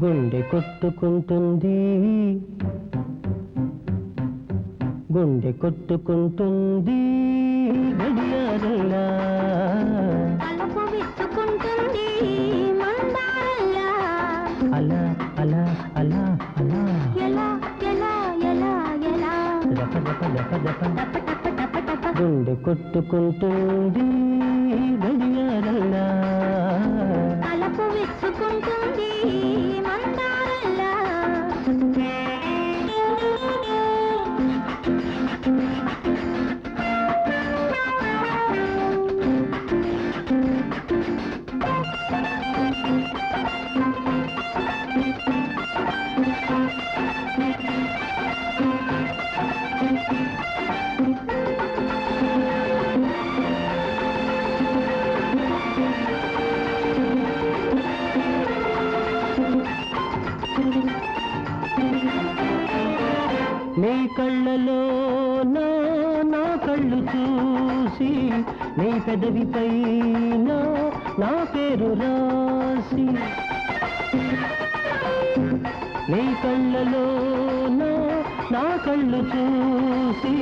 గుండె కొట్టుకుంటుంది. గుండె కొట్టుకుంటుంది గడియారంలా తలుపు విచ్చుకుంటుంది అలా అలా అలా అలా. ఎలా ఎలా ఎలా ఎలా. గుండె కొట్టుకుంటుంది నీ కళ్ళలో నా కళ్ళు చూసి నీ పెదవి నా పేరు రాసి నా కళ్ళు చూసి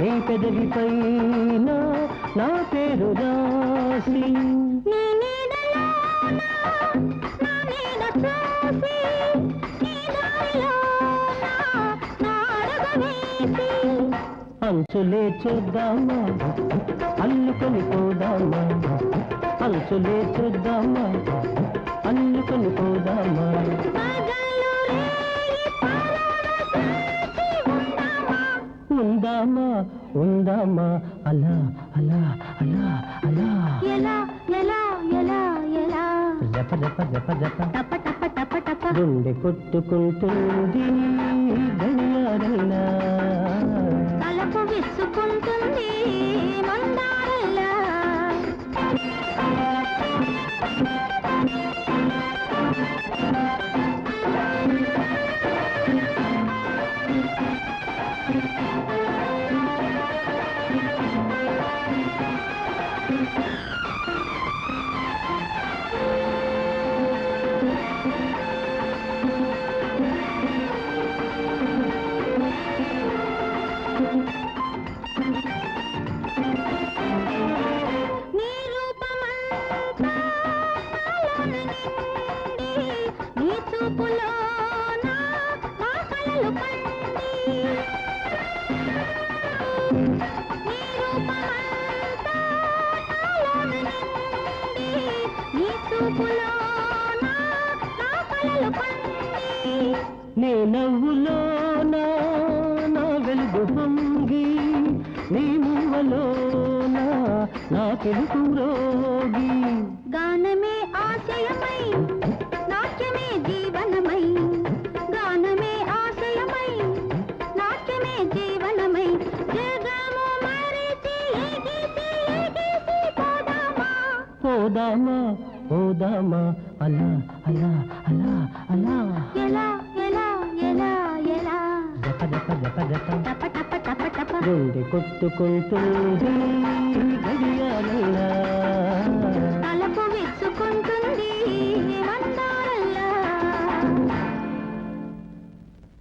నీ పెదవి పైన నా పేరు రాసి. అంచులే చూద్దామా అల్లుకొని పోదామా. అంచులే చూద్దామా అల్లుకొని పోదామా. ఉందామా ఉందామా? అలా అలా అలా అలా. ఎలా ఎలా ఎలా ఎలా? జప జప జప జప టప టప టప టప. గుండె కొట్టుకుంటుంది నీ చూపులోన నా వెలుగు పొంగి నీ మువ్వలో నా పిలుపు రోగి. గానమే ఆశయమై నాట్యమే జీవనమై. గానమే ఆశయమై నాట్యమే జీవనమై. జగము మరిచి పోదామా? పోదామా? పోదామా అలా అలా అలా అలా. ఎలా ఎలా ఎలా ఎలా? కొట్టుకుంటుంది. గడియాలైనా